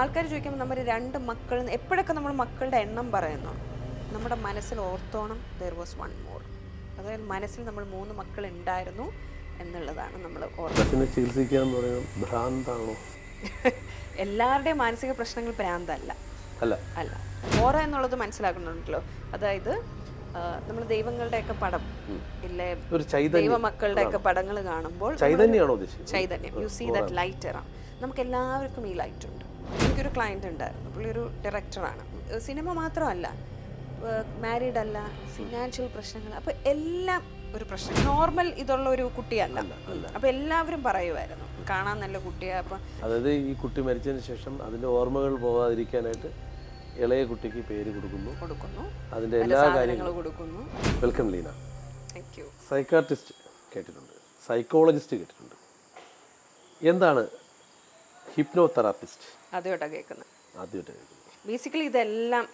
ആൾക്കാർ ചോദിക്കുമ്പോൾ നമ്മൾ രണ്ട് മക്കൾ എപ്പോഴൊക്കെ നമ്മൾ മക്കളുടെ എണ്ണം പറയുന്നു? നമ്മുടെ മനസ്സിൽ ഓർത്തോണം ദർ വാസ് വൺ മോർ അതായത് മനസ്സിൽ നമ്മൾ മൂന്ന് മക്കൾ ഉണ്ടായിരുന്നു എന്നുള്ളതാണ് നമ്മൾ ഓർക്കുന്നത്. മനസ്സിനെ ചികിത്സിക്കുക എന്ന് പറയുന്നത് ഭ്രാന്താണോ? എല്ലാവരുടെയും മാനസിക പ്രശ്നങ്ങൾ ഭ്രാന്തല്ല. അല്ല. അല്ല. ഓറ എന്നുള്ളത് മനസ്സിലാക്കുന്നുണ്ടല്ലോ. അതായത് നമ്മൾ ദൈവങ്ങളുടെയൊക്കെ പടം ഇല്ലേ? ദൈവ മക്കളുടെയൊക്കെ പടങ്ങൾ കാണുമ്പോൾ ചൈതന്യമാണോ ചൈതന്യം. യു സീ ദാറ്റ് ലൈറ്റ് എറാം നമുക്ക് എല്ലാവർക്കും ഈ ലൈറ്റ് ഉണ്ട്. എനിക്കൊരു ക്ലയന്റ് ഉണ്ടായിരുന്നു. പുള്ളി ഒരു ഡയറക്ടറാണ് സിനിമ മാത്രമല്ല മാരീഡ് അല്ല ഫിനാൻഷ്യൽ പ്രശ്നങ്ങൾ അപ്പോൾ എല്ലാം ഒരു പ്രശ്നം. നോർമൽ ഇതുള്ള ഒരു കുട്ടിയല്ല. അപ്പോൾ എല്ലാവരും പറയുമായിരുന്നു കാണാൻ നല്ല കുട്ടിയാണ് അപ്പം അതായത് ഈ കുട്ടി മരിച്ചതിന് ശേഷം അതിന്റെ ഓർമ്മകൾ പോകാതിരിക്കാനായിട്ട് ഇളയ കുട്ടിക്ക് പേര് കൊടുക്കുന്നു. കൊടുക്കുന്നു. അതിന്റെ എല്ലാ കാര്യങ്ങളും കൊടുക്കുന്നു. Welcome Leena. Thank you psychiatrist കേട്ടിട്ടുണ്ട്. സൈക്കോളജിസ്റ്റ് കേട്ടിട്ടുണ്ട്. എന്താണ് ഹിപ്നോ തെറാപ്പിസ്റ്റ് അതോട്ടാ കേൾക്കുന്നത് ആദ്യമായിട്ട് കേൾക്കുന്നത് ബേസിക്കലി ഇതെല്ലാം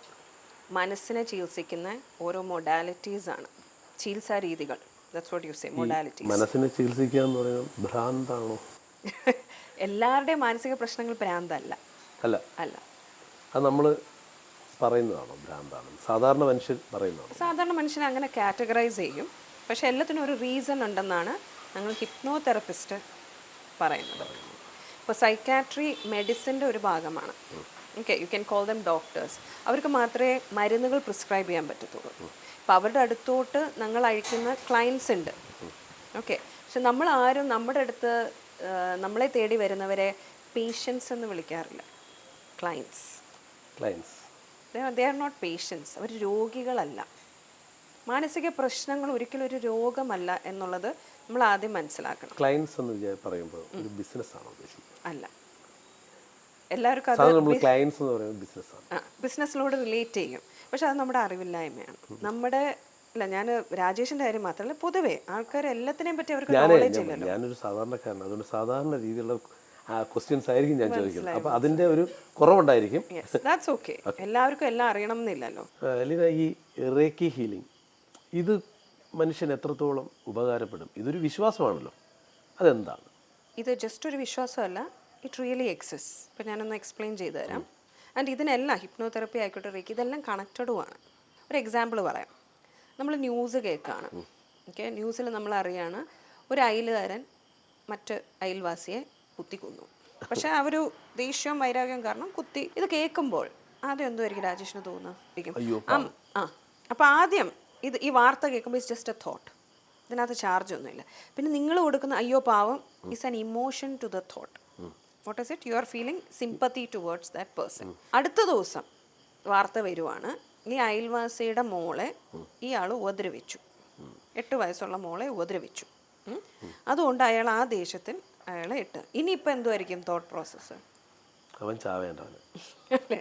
മനസ്സിനെ ചികിത്സിക്കുന്ന ഓരോ മൊഡാലിറ്റീസ് ആണ്. ചികിത്സാ രീതികൾ. That's what you say modalities മനസ്സിനെ ചികിത്സിക്കുക എന്ന് പറയുന്നത് ഭ്രാന്താണോ? എല്ലാവരുടെയും മാനസിക പ്രശ്നങ്ങൾ ഭ്രാന്തല്ല. അല്ല. അല്ല. അത് നമ്മൾ പറയുന്നതാണോ ഭ്രാന്താണ്? സാധാരണ മനുഷ്യൻ പറയുന്നതാണോ? സാധാരണ മനുഷ്യനെ അങ്ങനെ കാറ്റഗറൈസ് ചെയ്യും. പക്ഷെ എല്ലാത്തിനും ഒരു റീസൺ ഉണ്ടെന്നാണ് ഞങ്ങൾ ഹിപ്നോ തെറപ്പിസ്റ്റ് പറയുന്നത്. ഇപ്പോൾ സൈക്കാട്രി മെഡിസിന്റെ ഒരു ഭാഗമാണ്. Okay you can call them doctors അവർക്ക് മാത്രമേ മരുന്നുകൾ പ്രിസ്ക്രൈബ് ചെയ്യാൻ പറ്റത്തുള്ളൂ. അപ്പോൾ അവരുടെ അടുത്തോട്ട് ഞങ്ങൾ അയക്കുന്ന ക്ലയൻസ് ഉണ്ട്. ഓക്കെ പക്ഷെ നമ്മൾ ആരും നമ്മുടെ അടുത്ത് നമ്മളെ തേടി വരുന്നവരെ പേഷ്യൻസ് എന്ന് വിളിക്കാറില്ല. Clients clients they are not patients അവർ രോഗികളല്ല. മാനസിക പ്രശ്നങ്ങൾ ഒരിക്കലും ഒരു രോഗമല്ല എന്നുള്ളത് നമ്മൾ ആദ്യം മനസ്സിലാക്കണം. ക്ലയൻസ് എന്ന് പറയുമ്പോൾ ഒരു ബിസിനസ് ആണോ ഉദ്ദേശിക്കുന്നത്? അല്ല. എല്ലാവർക്കും അത് ബിസിനസ്സാണ് ബിസിനസ്സിനോട് റിലേറ്റ് ചെയ്യും. പക്ഷെ അത് നമ്മുടെ അറിവില്ലായ്മയാണ്. നമ്മുടെ അല്ല ഞാൻ രാജേഷിന്റെ കാര്യം മാത്രമല്ല പൊതുവെ ആൾക്കാർ എല്ലാത്തിനെയും പറ്റി അവർക്ക് നോളജ് ഇല്ലല്ലോ. ഞാനൊരു സാധാരണക്കാരൻ അതുകൊണ്ട് സാധാരണ രീതിയിലുള്ള ക്വസ്റ്റ്യൻസ് ആയിരിക്കും ഞാൻ ചോദിക്കുന്നത്. അപ്പോൾ അതിന്റെ ഒരു കുറവുണ്ടായിരിക്കും. ദാറ്റ്സ് ഓക്കെ എല്ലാവർക്കും എല്ലാം അറിയണം എന്നില്ലല്ലോ. ലീന ഈ റേക്കി ഹീലിംഗ് ഇത് മനുഷ്യൻ എത്രത്തോളം ഉപകാരപ്പെടും? ഇതൊരു വിശ്വാസമാണല്ലോ. അതെന്താണ്? ഇത് ജസ്റ്റ് ഒരു വിശ്വാസമല്ല ഇറ്റ് റിയലി എക്സിസ് ഇപ്പം ഞാനൊന്ന് എക്സ്പ്ലെയിൻ ചെയ്തു തരാം. ആൻഡ് ഇതിനെല്ലാം ഹിപ്നോതെറപ്പി ആയിക്കോട്ടെ റേക്ക് ഇതെല്ലാം കണക്റ്റഡുമാണ് ഒരു എക്സാമ്പിൾ പറയാം. നമ്മൾ ന്യൂസ് കേൾക്കുകയാണ് ഓക്കെ ന്യൂസിൽ നമ്മൾ അറിയാണ് ഒരു അയലുകാരൻ മറ്റ് അയൽവാസിയെ കുത്തിക്കൊന്നു പക്ഷേ ആ ഒരു ദേഷ്യവും വൈരാഗ്യവും കാരണം കുത്തി ഇത് കേൾക്കുമ്പോൾ ആദ്യം എന്തുമായിരിക്കും രാജേഷിന് തോന്നുന്നു ആ ആ. അപ്പോൾ ആദ്യം ഇത് ഈ വാർത്ത കേൾക്കുമ്പോൾ ഇറ്റ്സ് ജസ്റ്റ് എ തോട്ട് ഇതിനകത്ത് ചാർജ് ഒന്നുമില്ല. പിന്നെ നിങ്ങൾ കൊടുക്കുന്ന അയ്യോ പാവം is an emotion to the thought what is it you are feeling sympathy towards that person അടുത്ത ദിവസം വാർത്ത വരുവാണ്. ഈ അയൽവാസിയുടെ മോളെ ഇയാൾ ഉപദ്രവിച്ചു. എട്ട് വയസ്സുള്ള മോളെ ഉപദ്രവിച്ചു. അതുകൊണ്ട് അയാൾ ആ ദേഷ്യത്തിൽ അയാളെ ഇട്ട്. ഇനിയിപ്പോൾ എന്തുമായിരിക്കും തോട്ട് പ്രോസസ്സ് അവൻ ചാവേണ്ടവന് അല്ലേ?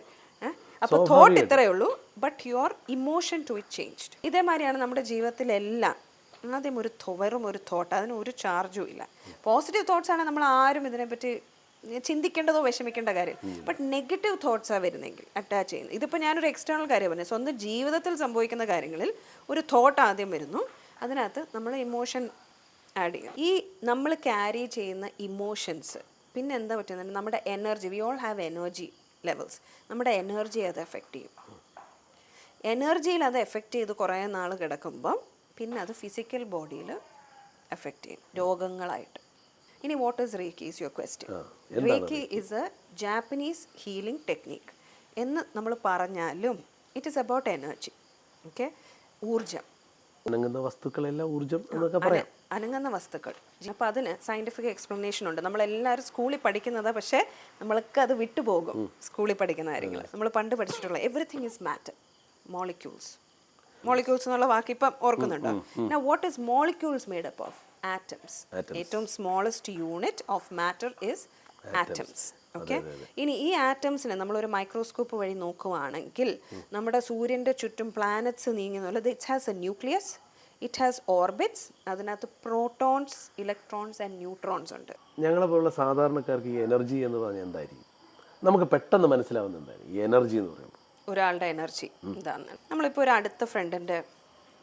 അപ്പോൾ തോട്ട് ഇത്രയേ ഉള്ളൂ. But your emotion to it changed ഇതേമാതിരിയാണ് നമ്മുടെ ജീവിതത്തിലെല്ലാം. ആദ്യം ഒരു വെറും ഒരു തോട്ട് അതിന് ഒരു ചാർജും ഇല്ല. പോസിറ്റീവ് തോട്ട്സ് ആണ് നമ്മൾ ആരും ഇതിനെപ്പറ്റി ചിന്തിക്കേണ്ടതോ വിഷമിക്കേണ്ട കാര്യം. ബട്ട് നെഗറ്റീവ് തോട്ട്സാണ് വരുന്നെങ്കിൽ അറ്റാച്ച് ചെയ്യുന്നത് ഇതിപ്പോൾ ഞാനൊരു എക്സ്റ്റേണൽ കാര്യം പറഞ്ഞു. സ്വന്തം ജീവിതത്തിൽ സംഭവിക്കുന്ന കാര്യങ്ങളിൽ ഒരു തോട്ട് ആദ്യം വരുന്നു. അതിനകത്ത് നമ്മൾ ഇമോഷൻ ആഡ് ചെയ്യും ഈ നമ്മൾ ക്യാരി ചെയ്യുന്ന ഇമോഷൻസ് പിന്നെ എന്താ പറ്റുന്നത്? നമ്മുടെ energy we all have energy levels നമ്മുടെ എനർജി അത് എഫക്റ്റ് ചെയ്യും. എനർജിയിൽ അത് എഫക്റ്റ് ചെയ്ത് കുറേ നാൾ കിടക്കുമ്പം പിന്നെ അത് ഫിസിക്കൽ ബോഡിയിൽ എഫക്റ്റ് ചെയ്യും. രോഗങ്ങളായിട്ട്. ഇനി what is reiki is your question reiki is a Japanese healing technique എന്ന് നമ്മൾ പറഞ്ഞാലും it is about energy okay ഊർജം അനങ്ങുന്ന വസ്തുക്കളെല്ലാം ഊർജം എന്നൊക്കെ പറയാം. അനങ്ങുന്ന വസ്തുക്കൾ. അപ്പോൾ അതിന് സയന്റിഫിക് എക്സ്പ്ലനേഷൻ ഉണ്ട്. നമ്മളെല്ലാവരും സ്കൂളിൽ പഠിക്കുന്നത് പക്ഷേ നമ്മൾക്ക് അത് വിട്ടുപോകും സ്കൂളിൽ പഠിക്കുന്ന കാര്യങ്ങൾ. നമ്മൾ പണ്ട് പഠിച്ചിട്ടുള്ള everything is matter molecules molecules എന്നുള്ള വാക്ക് ഇപ്പം ഓർക്കുന്നുണ്ടോ? What is molecules made up of atoms ഏറ്റവും smallest unit of matter is atoms okay ഇനി ഈ ആറ്റംസിനെ നമ്മൾ ഒരു മൈക്രോസ്കോപ്പ് വഴി നോക്കുവാണെങ്കിൽ നമ്മുടെ സൂര്യന്റെ ചുറ്റും planets നീങ്ങുന്നുള്ളത് it has a nucleus it has orbits അതിനകത്ത് പ്രോട്ടോൺസ് ഇലക്ട്രോൺസ് ആൻഡ് ന്യൂട്രോൺസ് ഉണ്ട്. ഞങ്ങളെ പോലുള്ള സാധാരണക്കാർക്ക് ഈ എനർജി എന്ന് പറഞ്ഞാൽ എന്തായിരിക്കും? നമുക്ക് പെട്ടെന്ന് മനസ്സിലാവുന്ന എന്തായിരിക്കും? ഈ എനർജി എന്ന് പറയുമ്പോൾ. ഒരാളുടെ എനർജി ഇതാണ്. നമ്മളിപ്പോൾ ഒരു അടുത്ത ഫ്രണ്ടിന്റെ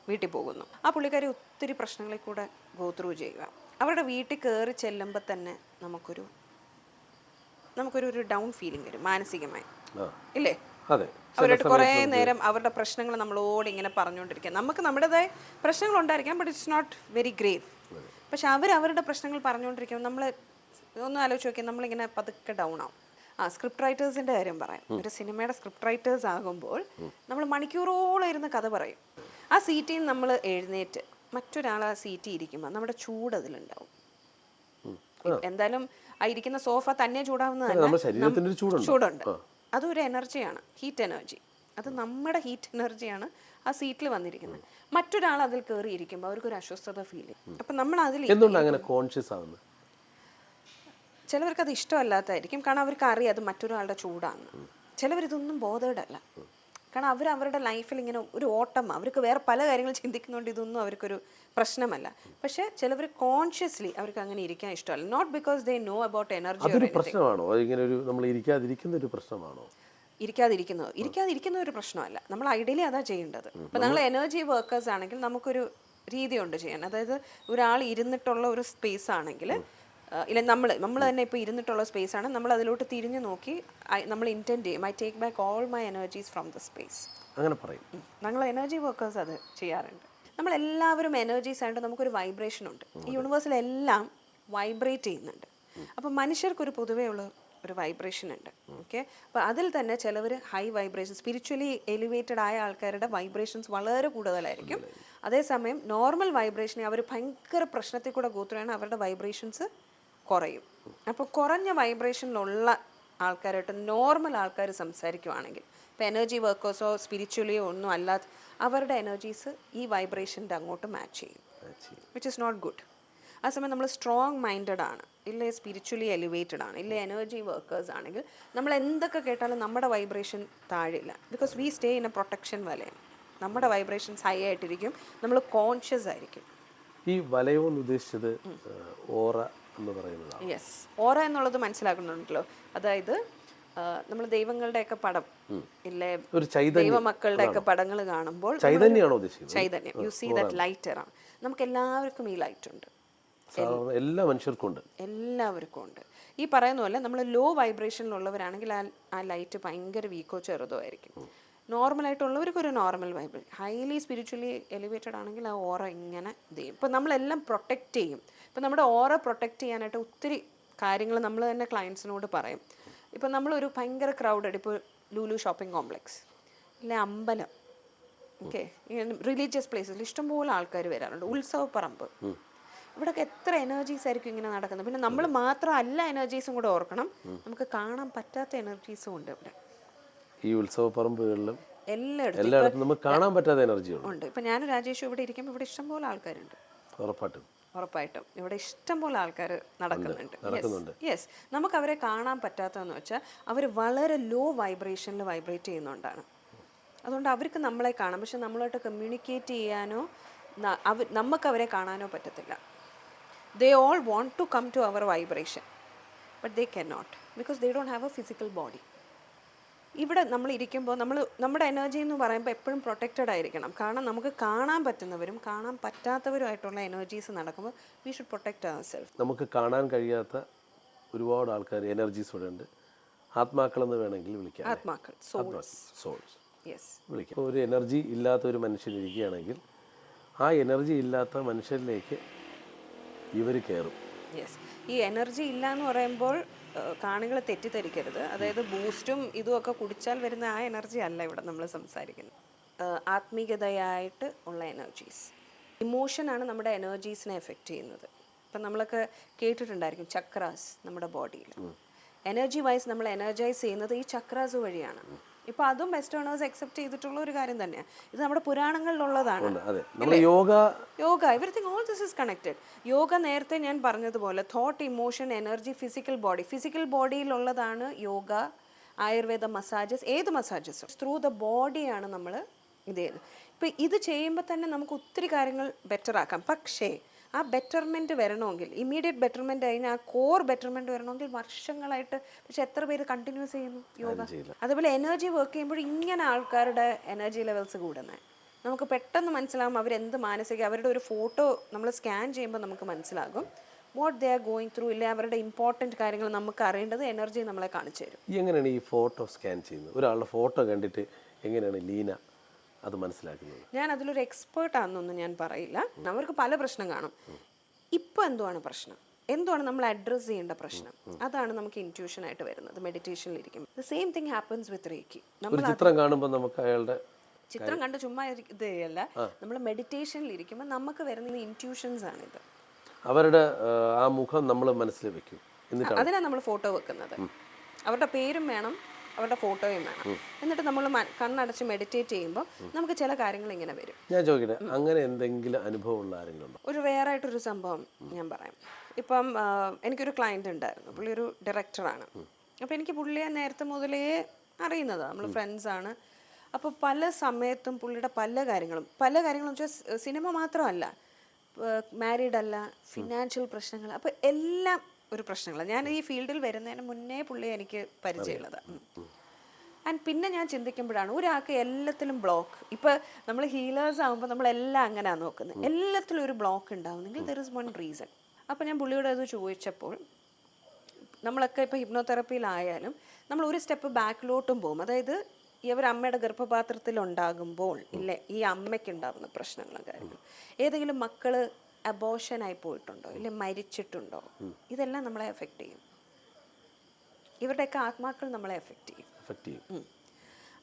വീട്ടിൽ പോകുന്നു. ആ പുള്ളിക്കാരി ഒത്തിരി പ്രശ്നങ്ങളിൽ കൂടെ ഗോത്രൂ ചെയ്യുക. അവരുടെ വീട്ടിൽ കയറി ചെല്ലുമ്പോൾ തന്നെ നമുക്കൊരു നമുക്കൊരു ഒരു ഡൗൺ ഫീലിംഗ് വരും മാനസികമായി. ഇല്ലേ? അവരോട് കുറേ നേരം അവരുടെ പ്രശ്നങ്ങൾ നമ്മളോട് ഇങ്ങനെ പറഞ്ഞുകൊണ്ടിരിക്കുക. നമുക്ക് നമ്മുടേതായ പ്രശ്നങ്ങൾ ഉണ്ടായിരിക്കാം but it's not very grave പക്ഷെ അവർ അവരുടെ പ്രശ്നങ്ങൾ പറഞ്ഞുകൊണ്ടിരിക്കുമ്പോൾ നമ്മൾ ഒന്ന് ആലോചിച്ച് നോക്കിയാൽ നമ്മളിങ്ങനെ പതുക്കെ ഡൗൺ ആവും. ആ സ്ക്രിപ്റ്റ് റൈറ്റേഴ്സിന്റെ കാര്യം പറയാം. ഒരു സിനിമയുടെ സ്ക്രിപ്റ്റ് റൈറ്റേഴ്സ് ആകുമ്പോൾ നമ്മൾ മണിക്കൂറോളം ഇരുന്ന് കഥ പറയും. ആ സീറ്റിൽ നിന്ന് നമ്മൾ എഴുന്നേറ്റ് മറ്റൊരാൾ ആ സീറ്റിൽ ഇരിക്കുമ്പോൾ നമ്മുടെ ചൂട് അതിലുണ്ടാവും. എന്തായാലും ആ ഇരിക്കുന്ന സോഫ തന്നെ ചൂടാവുന്നതല്ല. ചൂടുണ്ട്. അതൊരു എനർജിയാണ് ഹീറ്റ് എനർജി അത് നമ്മുടെ ഹീറ്റ് എനർജിയാണ് ആ സീറ്റിൽ വന്നിരിക്കുന്നത്. മറ്റൊരാൾ അതിൽ കയറി ഇരിക്കുമ്പോൾ അവർക്കൊരു അസ്വസ്ഥത ഫീൽ ചെയ്യും. അപ്പം നമ്മൾ അതിൽ അങ്ങനെ കോൺഷ്യസ് ആവുന്നത്? ചിലവർക്ക് അത് ഇഷ്ടമല്ലാത്തതായിരിക്കും കാരണം അവർക്ക് അറിയാം അത് മറ്റൊരാളുടെ ചൂടാണ് ചിലവർ ഇതൊന്നും ബോധേഡല്ല കാരണം അവർ അവരുടെ ലൈഫിൽ ഇങ്ങനെ ഒരു ഓട്ടം അവർക്ക് വേറെ പല കാര്യങ്ങൾ ചിന്തിക്കുന്നതുകൊണ്ട് ഇതൊന്നും അവർക്കൊരു പ്രശ്നമല്ല. പക്ഷേ ചിലവർ കോൺഷ്യസ്ലി അവർക്ക് അങ്ങനെ ഇരിക്കാൻ ഇഷ്ടമല്ല. Not because they know about energy അതൊരു പ്രശ്നമാണോ? ഇങ്ങനെ ഒരു നമ്മൾ ഇരിക്കാതിരിക്കുന്ന ഒരു പ്രശ്നമാണോ? ഇരിക്കാതിരിക്കുന്നത് ഇരിക്കാതിരിക്കുന്ന ഒരു പ്രശ്നമല്ല. നമ്മൾ ഐഡിയലി അതാ ചെയ്യേണ്ടത്. ഇപ്പം നമ്മൾ എനർജി വർക്കേഴ്സ് ആണെങ്കിൽ നമുക്കൊരു രീതിയുണ്ട് ചെയ്യാൻ. അതായത് ഒരാൾ ഇരുന്നിട്ടുള്ള ഒരു സ്പേസ് ആണെങ്കിൽ ഇല്ല നമ്മൾ നമ്മൾ തന്നെ ഇപ്പോൾ ഇരുന്നിട്ടുള്ള സ്പേസ് ആണ്. നമ്മൾ അതിലോട്ട് തിരിഞ്ഞു നോക്കി നമ്മൾ ഇന്റന്റ് ചെയ്യും. I take back all my energies from the space അങ്ങനെ പറയും. ഞങ്ങൾ എനർജി വർക്കേഴ്സ് അത് ചെയ്യാറുണ്ട്. നമ്മൾ എല്ലാവരും എനർജീസ് ആയിട്ട് നമുക്കൊരു വൈബ്രേഷൻ ഉണ്ട്. ഈ യൂണിവേഴ്സിലെല്ലാം വൈബ്രേറ്റ് ചെയ്യുന്നുണ്ട്. അപ്പോൾ മനുഷ്യർക്കൊരു പൊതുവേ ഉള്ള ഒരു വൈബ്രേഷൻ ഉണ്ട്. ഓക്കെ അപ്പോൾ അതിൽ തന്നെ ചിലവർ ഹൈ വൈബ്രേഷൻ സ്പിരിച്വലി എലിവേറ്റഡ് ആയ ആൾക്കാരുടെ വൈബ്രേഷൻസ് വളരെ കൂടുതലായിരിക്കും. അതേസമയം നോർമൽ വൈബ്രേഷനെ അവർ ഭയങ്കര പ്രശ്നത്തിൽ കൂടെ ഗോത്രയാണ് അവരുടെ വൈബ്രേഷൻസ് കുറയും. അപ്പോൾ കുറഞ്ഞ വൈബ്രേഷനിലുള്ള ആൾക്കാരായിട്ട് നോർമൽ ആൾക്കാർ സംസാരിക്കുവാണെങ്കിൽ ഇപ്പോൾ എനർജി വർക്കേഴ്സോ സ്പിരിച്വലിയോ ഒന്നും അല്ലാത്ത അവരുടെ എനർജീസ് ഈ വൈബ്രേഷന്റെ അങ്ങോട്ട് മാച്ച് ചെയ്യും. വിച്ച് ഇസ് നോട്ട് ഗുഡ് ആ സമയം നമ്മൾ സ്ട്രോങ് മൈൻഡഡ് ആണ്. ഇല്ലേ സ്പിരിച്വലി എലിവേറ്റഡ് ആണ്. ഇല്ലേ എനർജി വർക്കേഴ്സ് ആണെങ്കിൽ നമ്മൾ എന്തൊക്കെ കേട്ടാലും നമ്മുടെ vibration താഴില്ല because we stay in a protection വലയം നമ്മുടെ വൈബ്രേഷൻസ് ഹൈ ആയിട്ടിരിക്കും. നമ്മൾ കോൺഷ്യസ് ആയിരിക്കും. ഈ വലയം എന്ന് ഉദ്ദേശിച്ചത് ഓറ എന്ന് പറയുന്നത് യെസ് ഓറ എന്നുള്ളത് മനസ്സിലാക്കുന്നുണ്ടല്ലോ. അതായത് നമ്മൾ ദൈവങ്ങളുടെയൊക്കെ പടം ഇല്ലേ? ദൈവമക്കളുടെ ഒക്കെ പടങ്ങൾ കാണുമ്പോൾ ചൈതന്യമാണോ ഉദ്ദേശിക്കുന്നത്. ചൈതന്യം. യു സീ ദാറ്റ് ലൈറ്റർ ആണ്. നമുക്ക് എല്ലാവർക്കും ഈ ലൈറ്റ് ഉണ്ട്. എല്ലാ മനുഷ്യർക്കും ഉണ്ട്. എല്ലാവർക്കും ഉണ്ട്. ഈ പറയുന്ന പോലെ നമ്മൾ ലോ വൈബ്രേഷനിലുള്ളവരാണെങ്കിൽ ആ ആ ലൈറ്റ് ഭയങ്കര വീക്കോ ചെറുതോ ആയിരിക്കും. നോർമലായിട്ടുള്ളവർക്ക് ഒരു normal vibe. Highly spiritually elevated ആണെങ്കിൽ ആ ഓറ ഇങ്ങനെ ഇത് ചെയ്യും. ഇപ്പം നമ്മളെല്ലാം പ്രൊട്ടക്റ്റ് ചെയ്യും. ഇപ്പം നമ്മുടെ ഓറ പ്രൊട്ടക്റ്റ് ചെയ്യാനായിട്ട് ഒത്തിരി കാര്യങ്ങൾ നമ്മൾ തന്നെ ക്ലയൻസിനോട് പറയും. ഇപ്പം നമ്മളൊരു ഭയങ്കര ക്രൗഡഡ് ഇപ്പോൾ ലൂലു ഷോപ്പിംഗ് കോംപ്ലക്സ് അല്ലെ അമ്പലം. ഓക്കെ? റിലീജിയസ് പ്ലേസസിൽ ഇഷ്ടംപോലെ ആൾക്കാർ വരാറുണ്ട്. ഉത്സവ പറമ്പ് ഇവിടെയൊക്കെ എത്ര എനർജീസ് ആയിരിക്കും ഇങ്ങനെ നടക്കുന്നത്? പിന്നെ നമ്മൾ മാത്രം അല്ല എനർജീസും കൂടെ ഓർക്കണം. നമുക്ക് കാണാൻ പറ്റാത്ത എനർജീസും ഉണ്ട് ഇവിടെ. ഈ ഉത്സവ പറമ്പുകളിലും എല്ലായിടത്തും എല്ലായിടത്തും നമുക്ക് കാണാൻ പറ്റാത്ത എനർജി ഉണ്ട്. ഇപ്പം ഞാൻ രാജേഷും ഇവിടെ ഇരിക്കുമ്പോൾ ഇവിടെ ഇഷ്ടംപോലെ ആൾക്കാരുണ്ട്. ഉറപ്പായിട്ടും. ഉറപ്പായിട്ടും. ഇവിടെ ഇഷ്ടംപോലെ ആൾക്കാർ നടക്കുന്നുണ്ട്. നടക്കുന്നുണ്ട്. യെസ് നമുക്ക് അവരെ കാണാൻ പറ്റാത്തതെന്ന് വെച്ചാൽ അവർ വളരെ ലോ വൈബ്രേഷനിൽ വൈബ്രേറ്റ് ചെയ്യുന്നുണ്ടാണ്. അതുകൊണ്ട് അവർക്ക് നമ്മളെ കാണാം. പക്ഷെ നമ്മളായിട്ട് കമ്മ്യൂണിക്കേറ്റ് ചെയ്യാനോ അവർ നമുക്ക് അവരെ കാണാനോ പറ്റത്തില്ല. They all want to come to our vibration but they can not because they don't have a physical body ഇവിടെ നമ്മൾ ഇരിക്കുമ്പോൾ നമ്മൾ നമ്മുടെ എനർജി എന്ന് പറയുമ്പോൾ എപ്പോഴും പ്രൊട്ടക്റ്റഡ് ആയിരിക്കണം. കാരണം നമുക്ക് കാണാൻ പറ്റുന്നവരും കാണാൻ പറ്റാത്തവരുമായിട്ടുള്ള എനർജീസ് നടക്കുമ്പോൾ we should protect our self നമുക്ക് കാണാൻ കഴിയാത്ത ഒരുപാട് ആൾക്കാർ എനർജീസ് ഇവിടെ ഉണ്ട്. ആത്മാക്കൾ എന്ന് വേണമെങ്കിൽ വിളിക്കാം. ആത്മാക്കൾ സോൾസ് സോൾസ് യെസ് വിളിക്കാം. ഒരു എനർജി ഇല്ലാത്ത ഒരു മനുഷ്യൻ ഇരിക്കുകയാണെങ്കിൽ ആ എനർജി ഇല്ലാത്ത മനുഷ്യരിലേക്ക് ഇവർ കയറും. യെസ് ഈ എനർജി ഇല്ല എന്ന് പറയുമ്പോൾ കാണികൾ തെറ്റിദ്ധരിക്കരുത്. അതായത് ബൂസ്റ്റും ഇതുമൊക്കെ കുടിച്ചാൽ വരുന്ന ആ എനർജി അല്ല ഇവിടെ നമ്മൾ സംസാരിക്കുന്നത്. ആത്മീയതയായിട്ട് ഉള്ള എനർജീസ്. ഇമോഷനാണ് നമ്മുടെ എനർജീസിനെ എഫക്റ്റ് ചെയ്യുന്നത്. ഇപ്പം നമ്മളൊക്കെ കേട്ടിട്ടുണ്ടായിരിക്കും ചക്രാസ് നമ്മുടെ ബോഡിയിൽ. എനർജി വൈസ് നമ്മൾ എനർജൈസ് ചെയ്യുന്നത് ഈ ചക്രാസ് വഴിയാണ്. ഇപ്പോൾ അതും വെസ്റ്റേണേഴ്സ് അക്സെപ്റ്റ് ചെയ്തിട്ടുള്ള ഒരു കാര്യം തന്നെയാണ് ഇത് നമ്മുടെ പുരാണങ്ങളിലുള്ളതാണ്. Yoga yoga everything all this is connected yoga നേരത്തെ ഞാൻ പറഞ്ഞതുപോലെ thought emotion energy physical body physical ബോഡിയിലുള്ളതാണ് yoga Ayurveda massages ഏത് മസാജസും ത്രൂ ദ ബോഡിയാണ് നമ്മൾ ഇത് ചെയ്യുന്നത്. ഇപ്പൊ ഇത് ചെയ്യുമ്പോൾ തന്നെ നമുക്ക് ഒത്തിരി കാര്യങ്ങൾ ബെറ്റർ ആക്കാം. പക്ഷേ ആ ബെറ്റർമെന്റ് വരണമെങ്കിൽ ഇമ്മീഡിയറ്റ് ബെറ്റർമെന്റ് അതിന് ആ കോർ ബെറ്റർമെന്റ് വരണമെങ്കിൽ വർഷങ്ങളായിട്ട് പക്ഷെ എത്ര പേര് കണ്ടിന്യൂസ് ചെയ്യുന്നു? യോഗ. അതുപോലെ എനർജി വർക്ക് ചെയ്യുമ്പോൾ ഇങ്ങനെ ആൾക്കാരുടെ എനർജി ലെവൽസ് കൂടുന്നത്. നമുക്ക് പെട്ടെന്ന് മനസ്സിലാകും അവരെന്ത് മാനസിക അവരുടെ ഒരു ഫോട്ടോ നമ്മൾ സ്കാൻ ചെയ്യുമ്പോൾ നമുക്ക് മനസ്സിലാകും what they are going through ഇല്ലേ അവരുടെ ഇമ്പോർട്ടന്റ് കാര്യങ്ങൾ നമുക്ക് അറിയേണ്ടത് എനർജി നമ്മളെ കാണിച്ചു തരും. എങ്ങനെയാണ് ഈ ഫോട്ടോ സ്കാൻ ചെയ്യുന്നത്? ഒരാളുടെ ഫോട്ടോ കണ്ടിട്ട് എങ്ങനെയാണ് ലീന അത് മനസ്സിലാക്കുന്നത്. ഞാൻ അതിലൊരു എക്സ്പേർട്ട് ആണെന്നൊന്നും ഞാൻ പറയില്ല. അവർക്ക് പല പ്രശ്നം കാണും. ഇപ്പം എന്തുവാണ് പ്രശ്നം? എന്തുവാണ് നമ്മൾ അഡ്രസ്സ് ചെയ്യേണ്ട പ്രശ്നം? അതാണ് നമുക്ക് ഇന്റ്യൂഷൻ ആയിട്ട് വരുന്നത്. മെഡിറ്റേഷനിൽ ഇരിക്കും the same thing happens with reiki നമ്മൾ ചിത്രം കാണുമ്പോൾ നമുക്ക് അയാളുടെ ചിത്രം കണ്ട് ചുമ്മാ ഇത് അല്ല നമ്മൾ മെഡിറ്റേഷനിൽ ഇരിക്കുമ്പോൾ നമുക്ക് വരുന്ന ഇന്റ്യൂഷൻസ് ആണിത്. അവരുടെ ആ, മുഖം നമ്മൾ മനസ്സിൽ വെക്കും. അതിനാണ് നമ്മൾ ഫോട്ടോ വെക്കുന്നത്. അവരുടെ പേരും വേണം. അവരുടെ ഫോട്ടോയും വേണം. എന്നിട്ട് നമ്മൾ കണ്ണടച്ച് മെഡിറ്റേറ്റ് ചെയ്യുമ്പോൾ നമുക്ക് ചില കാര്യങ്ങൾ ഇങ്ങനെ വരും. ഞാൻ ചോദിക്കട്ടെ അങ്ങനെ എന്തെങ്കിലും അനുഭവം ഉള്ള ആരെങ്കിലും ഒരു വേറായിട്ടൊരു ആയിട്ടൊരു സംഭവം ഞാൻ പറയാം. ഇപ്പം എനിക്കൊരു ക്ലയന്റ് ഉണ്ടായിരുന്നു. പുള്ളി ഒരു ഡയറക്ടറാണ് അപ്പോൾ എനിക്ക് പുള്ളിയെ നേരത്തെ മുതലേ അറിയുന്നതാണ് നമ്മൾ ഫ്രണ്ട്സാണ് അപ്പോൾ പല സമയത്തും പുള്ളിയുടെ പല കാര്യങ്ങളും പല കാര്യങ്ങളും വെച്ചാൽ സിനിമ മാത്രമല്ല മാരീഡ് അല്ല ഫിനാൻഷ്യൽ പ്രശ്നങ്ങൾ അപ്പോൾ എല്ലാം ഒരു പ്രശ്നങ്ങളാണ് ഞാൻ ഈ ഫീൽഡിൽ വരുന്നതിന് മുന്നേ പുള്ളി എനിക്ക് പരിചയമുള്ളത്. ആൻഡ് പിന്നെ ഞാൻ ചിന്തിക്കുമ്പോഴാണ് ഒരാൾക്ക് എല്ലാത്തിലും ബ്ലോക്ക്. ഇപ്പൊ നമ്മൾ ഹീലേഴ്സ് ആകുമ്പോൾ നമ്മളെല്ലാം അങ്ങനെയാണ് നോക്കുന്നത് എല്ലാത്തിലും ഒരു ബ്ലോക്ക് ഉണ്ടാവുന്നെങ്കിൽ ദർ ഇസ് വൺ റീസൺ അപ്പോൾ ഞാൻ പുള്ളിയോട് അത് ചോദിച്ചപ്പോൾ നമ്മളൊക്കെ ഇപ്പോൾ ഹിപ്നോതെറപ്പിയിലായാലും നമ്മൾ ഒരു സ്റ്റെപ്പ് ബാക്കിലോട്ടും പോകും അതായത് ഇവർ അമ്മയുടെ ഗർഭപാത്രത്തിൽ ഉണ്ടാകുമ്പോൾ ഇല്ലേ ഈ അമ്മയ്ക്ക് ഉണ്ടാകുന്ന പ്രശ്നങ്ങളും കാര്യങ്ങളും. ഏതെങ്കിലും മക്കൾ അബോഷനായി പോയിട്ടുണ്ടോ? ഇല്ലെ മരിച്ചിട്ടുണ്ടോ? ഇതെല്ലാം നമ്മളെ എഫക്റ്റ് ചെയ്യും. ഇവരുടെയൊക്കെ ആത്മാക്കൾ നമ്മളെ എഫക്റ്റ് ചെയ്യും. എഫക്റ്റ് ചെയ്യും.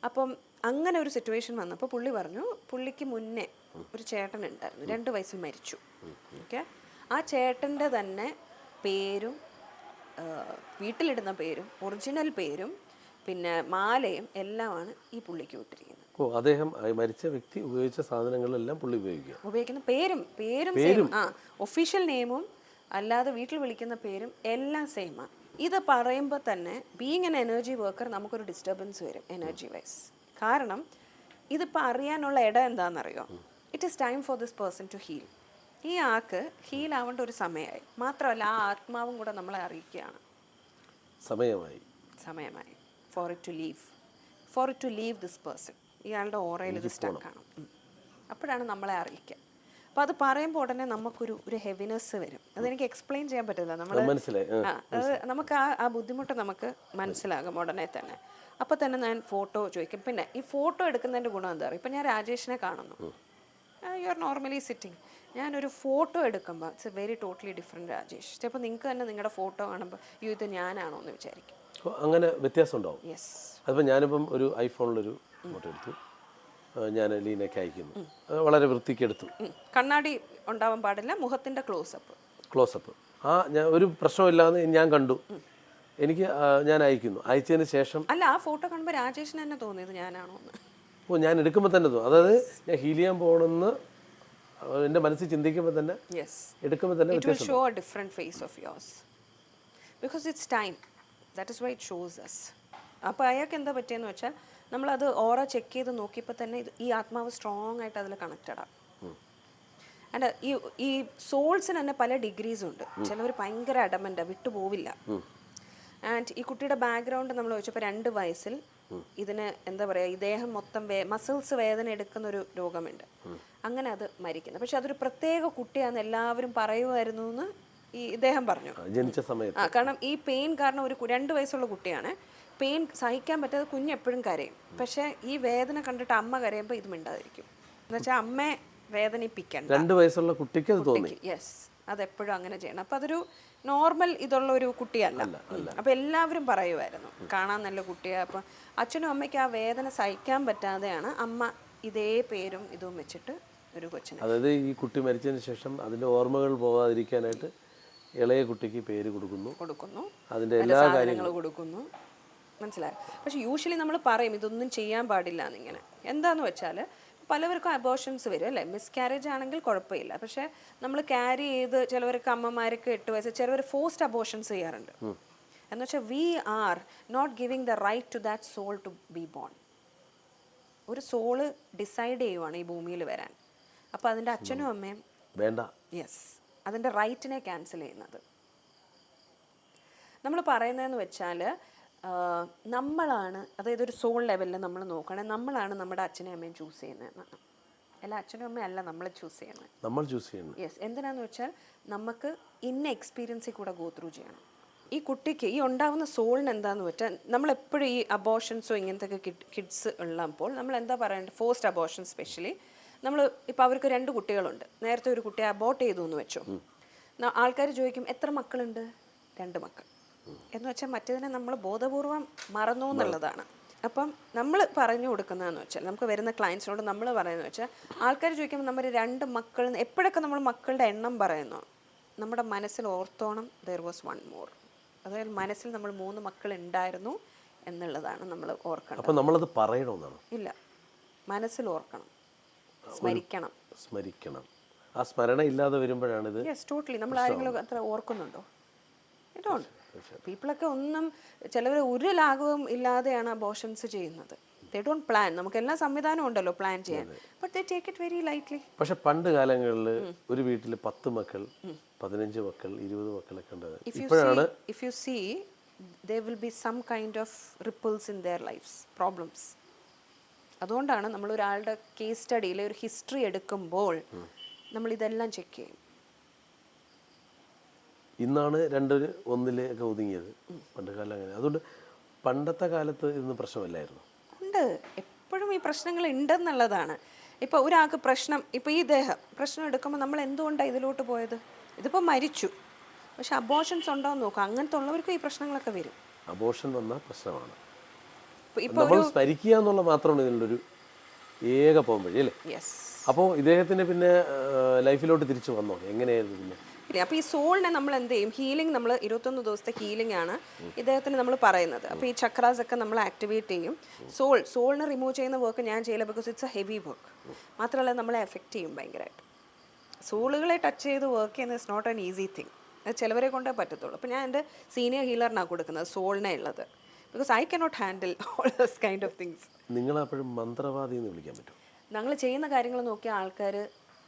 അപ്പം അങ്ങനെ ഒരു സിറ്റുവേഷൻ വന്നപ്പോൾ പുള്ളി പറഞ്ഞു പുള്ളിക്ക് മുന്നേ ഒരു ചേട്ടൻ ഉണ്ടായിരുന്നു. രണ്ട് വയസ്സിൽ മരിച്ചു. ഓക്കെ ആ ചേട്ടന്റെ തന്നെ പേരും വീട്ടിലിടുന്ന പേരും ഒറിജിനൽ പേരും പിന്നെ മാലയും എല്ലാമാണ് ഈ പുള്ളിക്ക് വിട്ടിരിക്കുന്നത്. ഓ അദ്ദേഹം മരിച്ച വ്യക്തി ഉപയോഗിച്ച സാധനങ്ങളെല്ലാം പുള്ളി ഉപയോഗിക്കുക. ഉപയോഗിക്കുന്ന പേരും പേരും പേരും. ആ ഒഫീഷ്യൽ നെയിമും അല്ലാതെ വീട്ടിൽ വിളിക്കുന്ന പേരും എല്ലാം സെയിമാണ് ഇത് പറയുമ്പോൾ തന്നെ ബീങ് എൻ എനർജി വർക്കർ നമുക്കൊരു ഡിസ്റ്റർബൻസ് വരും എനർജി വൈസ് കാരണം ഇതിപ്പോൾ അറിയാനുള്ള ഇടം എന്താണെന്നറിയോ? It is time for this person to heal ഈ ആൾക്ക് ഹീൽ ആവേണ്ട ഒരു സമയമായി. മാത്രമല്ല ആ ആത്മാവും കൂടെ നമ്മളെ അറിയിക്കുകയാണ്. സമയമായി. സമയമായി. For it to leave for it to leave this person ഇയാളുടെ ഓറയിൽ ഇത് സ്റ്റക്കാണ് അപ്പോഴാണ് നമ്മളെ അറിയിക്കുക. അപ്പോൾ അത് പറയുമ്പോൾ ഉടനെ നമുക്കൊരു ഒരു ഹെവിനെസ് വരും. അതെനിക്ക് എക്സ്പ്ലെയിൻ ചെയ്യാൻ പറ്റില്ല നമ്മൾ അത് നമുക്ക് ആ ആ ബുദ്ധിമുട്ട് നമുക്ക് മനസ്സിലാകും ഉടനെ തന്നെ. അപ്പോൾ തന്നെ ഞാൻ ഫോട്ടോ ചോദിക്കും. പിന്നെ ഈ ഫോട്ടോ എടുക്കുന്നതിന്റെ ഗുണം എന്താ പറയുക ഇപ്പം ഞാൻ രാജേഷിനെ കാണുന്നു. യു ആർ നോർമലി സിറ്റിംഗ് ഞാനൊരു ഫോട്ടോ എടുക്കുമ്പോൾ it's very totally different Rajesh. ചിലപ്പോൾ നിങ്ങൾക്ക് തന്നെ നിങ്ങളുടെ ഫോട്ടോ കാണുമ്പോൾ യു ഇത് ഞാനാണോ? എന്ന് വിചാരിക്കും. അങ്ങനെ വ്യത്യാസം ഉണ്ടാവും. യെസ് അതിപ്പോൾ ഞാനിപ്പം ഒരു ഐഫോണിലൊരു ഫോട്ടോ എടുത്തു ഞാൻ ലീനയ്ക്ക് അയക്കുന്നു. വളരെ വൃത്തിക്ക് എടുത്തു. കണ്ണാടി ഉണ്ടാവാൻ പാടില്ല മുഖത്തിന്റെ ക്ലോസപ്പ് ക്ലോസപ്പ് ആ ഞാൻ ഒരു പ്രശ്നമില്ലാന്ന് ഞാൻ കണ്ടു. എനിക്ക് ഞാൻ അയക്കുന്നു. അയച്ചതിന് ശേഷം അല്ല ആ ഫോട്ടോ കാണുമ്പോൾ രാജേഷിന് തന്നെ തോന്നിയത് ഞാനാണോ ഓ ഞാൻ എടുക്കുമ്പോൾ തന്നെ തോന്നും അതായത് ഞാൻ ഹീൽ ചെയ്യാൻ പോകണമെന്ന് എന്റെ മനസ്സിൽ ചിന്തിക്കുമ്പോൾ തന്നെ എടുക്കുമ്പോൾ തന്നെ it will show a different face of yours because it's time that is why it shows us അപ്പോൾ അയാൾക്ക് എന്താ പറ്റിയെന്ന് വെച്ചാൽ നമ്മളത് ഓറ ചെക്ക് ചെയ്ത് നോക്കിയപ്പോൾ തന്നെ ഇത് ഈ ആത്മാവ് സ്ട്രോങ് ആയിട്ട് അതിൽ കണക്റ്റഡാണ് ആൻഡ് ഈ ഈ സോൾസിന് തന്നെ പല ഡിഗ്രീസ് ഉണ്ട്. ചിലവർ ഭയങ്കര അഡമന്റ് വിട്ടുപോവില്ല. ആൻഡ് ഈ കുട്ടിയുടെ ബാക്ക്ഗ്രൗണ്ട് നമ്മൾ ചോദിച്ചപ്പോൾ രണ്ട് വയസ്സിൽ ഇതിന് എന്താ പറയുക ഈ ദേഹം മൊത്തം വേ മസിൽസ് വേദന എടുക്കുന്ന ഒരു രോഗമുണ്ട്. അങ്ങനെ അത് മരിക്കുന്നത് പക്ഷെ അതൊരു പ്രത്യേക കുട്ടിയാണെന്ന് എല്ലാവരും പറയുമായിരുന്നു എന്ന് ഈ ഇദ്ദേഹം പറഞ്ഞു. ആ, ജനിച്ച സമയത്ത്. കാരണം ഈ പെയിൻ കാരണം ഒരു രണ്ട് വയസ്സുള്ള കുട്ടിയാണ്. പെയിൻ സഹിക്കാൻ പറ്റാതെ കുഞ്ഞ് എപ്പോഴും കരയും. പക്ഷേ ഈ വേദന കണ്ടിട്ട് അമ്മ കരയുമ്പോൾ ഇത് മിണ്ടാതിരിക്കും. എന്നുവെച്ചാൽ അമ്മയെ വേദനിപ്പിക്കണ്ട. രണ്ട് വയസ്സുള്ള കുട്ടിക്ക് അത് തോന്നി. യെസ് അതെപ്പോഴും അങ്ങനെ ചെയ്യണം. അപ്പം അതൊരു നോർമൽ ഇതുള്ള ഒരു കുട്ടിയല്ല. അപ്പം എല്ലാവരും പറയുമായിരുന്നു കാണാൻ നല്ല കുട്ടിയാണ് അപ്പം അച്ഛനും അമ്മയ്ക്ക് ആ വേദന സഹിക്കാൻ പറ്റാതെയാണ് അമ്മ ഇതേ പേരും ഇതും വെച്ചിട്ട് ഒരു കൊച്ചിനെ അതായത് ഈ കുട്ടി മരിച്ചതിന് ശേഷം അതിന്റെ ഓർമ്മകൾ പോകാതിരിക്കാനായിട്ട് ഇളയ കുട്ടിക്ക് പേര് കൊടുക്കുന്നു. കൊടുക്കുന്നു. അതിന്റെ അതിന്റെ എല്ലാ കാര്യങ്ങളും. കൊടുക്കുന്നു. മനസ്സിലായി? പക്ഷെ യൂഷ്വലി നമ്മൾ പറയും ഇതൊന്നും ചെയ്യാൻ പാടില്ല എന്നിങ്ങനെ. എന്താന്ന് വെച്ചാൽ പലവർക്കും അബോഷൻസ് വരും അല്ലേ? മിസ്കാരേജ് ആണെങ്കിൽ കുഴപ്പമില്ല. പക്ഷെ നമ്മൾ ക്യാരി ചെയ്ത് ചിലവർക്ക് അമ്മമാർക്ക് എട്ട് വയസ്സ് ചിലവർ ഫോസ്റ്റ് അബോഷൻസ് ചെയ്യാറുണ്ട്. എന്ന് വെച്ചാൽ we are not giving the right to that soul to be born ഒരു സോൾ ഡിസൈഡ് ചെയ്യുവാണ് ഈ ഭൂമിയിൽ വരാൻ. അപ്പോൾ അതിന്റെ അച്ഛനും അമ്മയും വേണ്ട. യെസ് അതിന്റെ റൈറ്റിനെ ക്യാൻസൽ ചെയ്യുന്നത്. നമ്മൾ പറയുന്നതെന്ന് വെച്ചാൽ നമ്മളാണ് അതായത് ഒരു സോൾ ലെവലിൽ നമ്മൾ നോക്കുകയാണെങ്കിൽ നമ്മളാണ് നമ്മുടെ അച്ഛനെയും അമ്മയും ചൂസ് ചെയ്യുന്നതെന്നാണ് അല്ല അച്ഛനും അമ്മയും അല്ല നമ്മൾ ചൂസ് ചെയ്യുന്നത് നമ്മൾ ചൂസ് ചെയ്യുന്നത് യെസ് എന്തിനാന്ന് വെച്ചാൽ നമുക്ക് ഇന്ന എക്സ്പീരിയൻസിൽ കൂടെ ഗോത്രൂ ചെയ്യണം. ഈ കുട്ടിക്ക് ഈ ഉണ്ടാകുന്ന സോളിന് എന്താന്ന് വെച്ചാൽ നമ്മൾ എപ്പോഴും ഈ അബോഷൻസോ ഇങ്ങനത്തെ കിഡ്സ് ഉള്ളപ്പോൾ നമ്മൾ എന്താ പറയേണ്ടത്? ഫോസ്റ്റ് അബോഷൻ സ്പെഷ്യലി നമ്മൾ ഇപ്പോൾ അവർക്ക് രണ്ട് കുട്ടികളുണ്ട്. നേരത്തെ ഒരു കുട്ടിയെ അബോട്ട് ചെയ്തു എന്ന് വെച്ചോ. ആൾക്കാർ ചോദിക്കും എത്ര മക്കളുണ്ട്? രണ്ട് മക്കൾ. എന്ന് വെച്ചാൽ മറ്റേതിനെ നമ്മൾ ബോധപൂർവം മറന്നു എന്നുള്ളതാണ്. അപ്പം നമ്മൾ പറഞ്ഞു കൊടുക്കുന്നതെന്ന് വെച്ചാൽ നമുക്ക് വരുന്ന ക്ലയൻസിനോട് നമ്മൾ പറയുന്നത് വെച്ചാൽ ആൾക്കാർ ചോദിക്കുമ്പോൾ നമ്മൾ രണ്ട് മക്കൾ എപ്പോഴൊക്കെ നമ്മൾ മക്കളുടെ എണ്ണം പറയുന്നു? നമ്മുടെ മനസ്സിൽ ഓർത്തോണം ദർ വാസ് വൺ മോർ അതായത് മനസ്സിൽ നമ്മൾ മൂന്ന് മക്കൾ ഉണ്ടായിരുന്നു എന്നുള്ളതാണ് നമ്മൾ ഓർക്കണം അപ്പം നമ്മളത് പറയണമെന്നാണ് ഇല്ല. മനസ്സിൽ ഓർക്കണം. സ്മരിക്കണം. സ്മരിക്കണം. ആ സ്മരണ ഇല്ലാതെ വരുമ്പോഴാണ് ഇത് യെസ് ടോട്ടലി നമ്മൾ ആരെങ്കിലും അത്ര ഓർക്കുന്നുണ്ടോ? പീപ്പിളൊക്കെ ഒന്നും ചിലവർ ഒരു ലാഘവം ഇല്ലാതെയാണ് അബോഷൻസ് ചെയ്യുന്നത്. ദേ ഡോണ്ട് പ്ലാൻ നമുക്ക് എല്ലാ സംവിധാനവും ഉണ്ടല്ലോ പ്ലാൻ ചെയ്യാൻ. But they take it very lightly പക്ഷെ പണ്ട് കാലങ്ങളിൽ ഒരു വീട്ടിൽ പത്ത് മക്കൾ പതിനഞ്ച് മക്കൾ ഇരുപത് മക്കളൊക്കെ ഉണ്ടായിരുന്നു. If യു ഇപ്പോഴാണ് they will be some kind of be in in their lives അതുകൊണ്ടാണ് നമ്മൾ ഒരാളുടെ കേസ് സ്റ്റഡിയിലെ ഒരു ഹിസ്റ്ററി എടുക്കുമ്പോൾ നമ്മൾ ഇതെല്ലാം ചെക്ക് ചെയ്യും. ഇന്നാണ് രണ്ട് ഒന്നിലേക്ക് ഒതുങ്ങിയത്. പണ്ട് കാലം അങ്ങനെ. അതുകൊണ്ട് പണ്ടത്തെ കാലത്ത് ഇന്ന് പ്രശ്നമല്ലായിരുന്നു. ഉണ്ട്. എപ്പോഴും ഈ പ്രശ്നങ്ങൾ ഉണ്ടെന്നുള്ളതാണ്. ഇപ്പൊ ഒരാൾക്ക് പ്രശ്നം ഇപ്പൊ ഈ ദേഹം പ്രശ്നം എടുക്കുമ്പോൾ നമ്മൾ എന്തുകൊണ്ടാണ് ഇതിലോട്ട് പോയത്? ഇതിപ്പോ മരിച്ചു. പക്ഷെ അബോഷൻസ് ഉണ്ടോ എന്ന് നോക്കാം. അങ്ങനത്തെ ഉള്ളവർക്കും ഈ പ്രശ്നങ്ങളൊക്കെ വരും. അബോഷൻ വന്ന പ്രശ്നമാണ്. നമ്മൾ സ്മരിക്കുക എന്നുള്ള മാത്രമാണ് ഇതിന്റെ ഒരു ഏക പോകുമ്പഴി അല്ലേ? അപ്പോൾ ഇദ്ദേഹത്തിന് പിന്നെ ലൈഫിലോട്ട് തിരിച്ചു വന്നോ? എങ്ങനെയായിരുന്നു പിന്നെ? പിന്നെ അപ്പോൾ ഈ സോളിനെ നമ്മൾ എന്ത് ചെയ്യും? ഹീലിംഗ് നമ്മൾ ഇരുപത്തൊന്ന് ദിവസത്തെ ഹീലിംഗ് ആണ് ഇദ്ദേഹത്തിന് നമ്മൾ പറയുന്നത്. അപ്പോൾ ഈ ചക്രാസ് ഒക്കെ നമ്മൾ ആക്ടിവേറ്റ് ചെയ്യും. സോൾ സോളിനെ റിമൂവ് ചെയ്യുന്ന വർക്ക് ഞാൻ ചെയ്യില്ല because it's a heavy work മാത്രമല്ല നമ്മളെ എഫക്റ്റ് ചെയ്യും ഭയങ്കരമായിട്ട്. സോളുകളെ ടച്ച് ചെയ്ത് വർക്ക് ചെയ്യുന്നത് it's not an easy thing അത് ചിലവരെ കൊണ്ടേ പറ്റത്തുള്ളൂ. അപ്പോൾ ഞാൻ എന്റെ സീനിയർ ഹീലറിനാണ് കൊടുക്കുന്നത് സോളിനെ ഉള്ളത്. Because I cannot handle all those kind of things നിങ്ങളപ്പോഴും മന്ത്രവാദി എന്ന് വിളിക്കാൻ പറ്റും. ഞങ്ങൾ ചെയ്യുന്ന കാര്യങ്ങൾ നോക്കിയ ആൾക്കാർ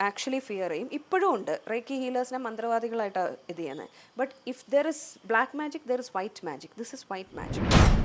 ആക്ച്വലി ഫിയർ ചെയ്യും. ഇപ്പോഴും ഉണ്ട്. റേക്കി ഹീലേഴ്സിനെ മന്ത്രവാദികളായിട്ടാണ് ഇത് ചെയ്യുന്നത് but if there is black magic there is white magic this is white magic